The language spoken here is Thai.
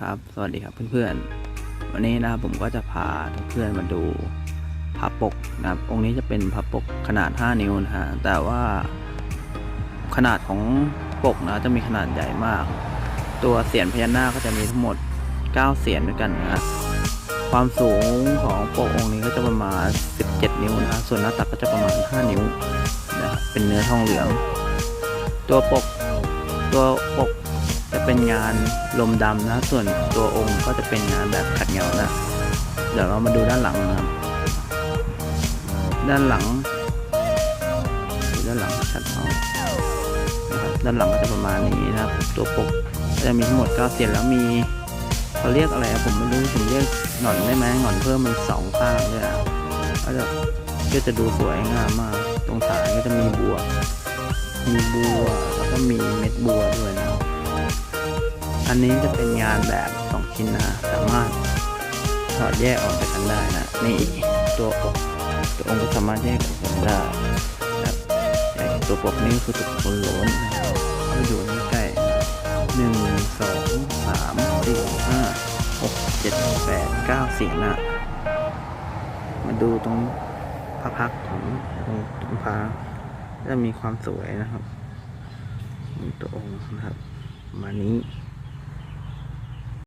ครับ สวัสดีครับเพื่อนๆ วันนี้นะครับผมก็จะพาเพื่อนๆมาดูพระปกนะครับ องค์นี้จะเป็นพระปกขนาด 5 นิ้วนะฮะ แต่ว่าขนาดของปกนะจะมีขนาดใหญ่มาก ตัวเสียนพญานาคก็จะมีทั้งหมด 9 เสียนด้วยกันนะฮะ ความสูงของปกองค์นี้ก็จะประมาณ 17 นิ้วนะ ส่วนหน้าตักก็จะประมาณ 5 นิ้วนะครับเป็นเนื้อทองเหลือง ตัวปกตัวปก จะเป็นงานลมดำนะ ส่วนตัวองค์ก็จะเป็นงานแบบขัดเงานะ เดี๋ยวเรามาดูด้านหลังนะครับ ด้านหลัง ด้านหลังชัดเอานะครับด้านหลังก็จะประมาณนี้นะครับ ตัวปกจะมีทั้งหมด9เสียนแล้วมีเขาเรียกอะไรผมไม่รู้ผมเรียกหน่อนได้ไหมหน่อนเพิ่มมันสองข้างเลยอะก็จะก็จะดูสวยงามมาก ตรงฐานก็จะมีบัว มีบัวแล้วก็มีเม็ดบัวด้วยนะครับ อันนี้จะเป็นงานแบบสองชิ้นนะสามารถถอดแยกออกจากกันได้นะนี่ตัวอกตัวองค์ก็สามารถแยกออกจากกันได้นะครับแต่ตัวปกนี่คือตัวคนโล้นนะครับมาดูใกล้หนึ่งสองสามสี่ห้าหกเจ็ดแปดเก้าเสียงนะมาดูตรงพระพักของตรงตรงพระจะมีความสวยนะครับมีตัวองค์นะครับมานี้